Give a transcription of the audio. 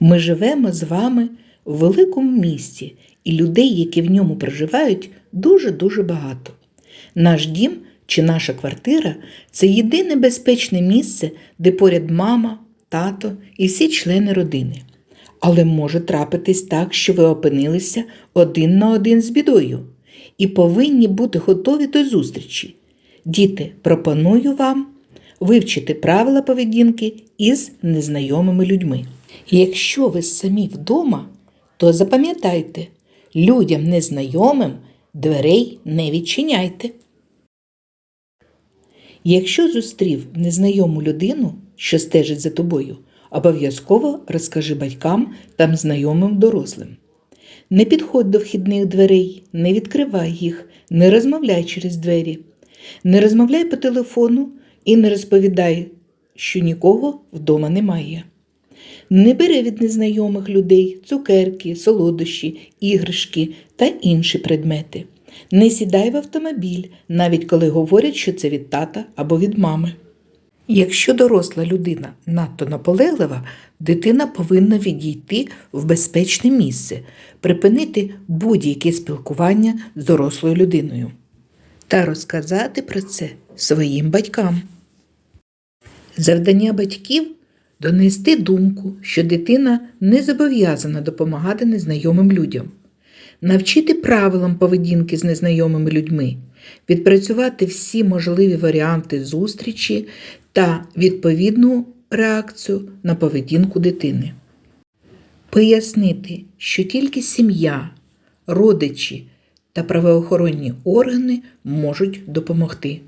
Ми живемо з вами в великому місті, і людей, які в ньому проживають, дуже-дуже багато. Наш дім чи наша квартира це єдине безпечне місце, де поряд мама, тато і всі члени родини. Але може трапитись так, що ви опинилися один на один з бідою і повинні бути готові до зустрічі. Діти, пропоную вам вивчити правила поведінки із незнайомими людьми. Якщо ви самі вдома, то запам'ятайте, людям незнайомим дверей не відчиняйте. Якщо зустрів незнайому людину, що стежить за тобою, обов'язково розкажи батькам та знайомим дорослим. Не підходь до вхідних дверей, не відкривай їх, не розмовляй через двері, не розмовляй по телефону і не розповідай, що нікого вдома немає. Не бери від незнайомих людей цукерки, солодощі, іграшки та інші предмети. Не сідай в автомобіль, навіть коли говорять, що це від тата або від мами. Якщо доросла людина надто наполеглива, дитина повинна відійти в безпечне місце, припинити будь-яке спілкування з дорослою людиною та розказати про це своїм батькам. Завдання батьків донести думку, що дитина не зобов'язана допомагати незнайомим людям, навчити правилам поведінки з незнайомими людьми, відпрацювати всі можливі варіанти зустрічі та відповідну реакцію на поведінку дитини. Пояснити, що тільки сім'я, родичі та правоохоронні органи можуть допомогти.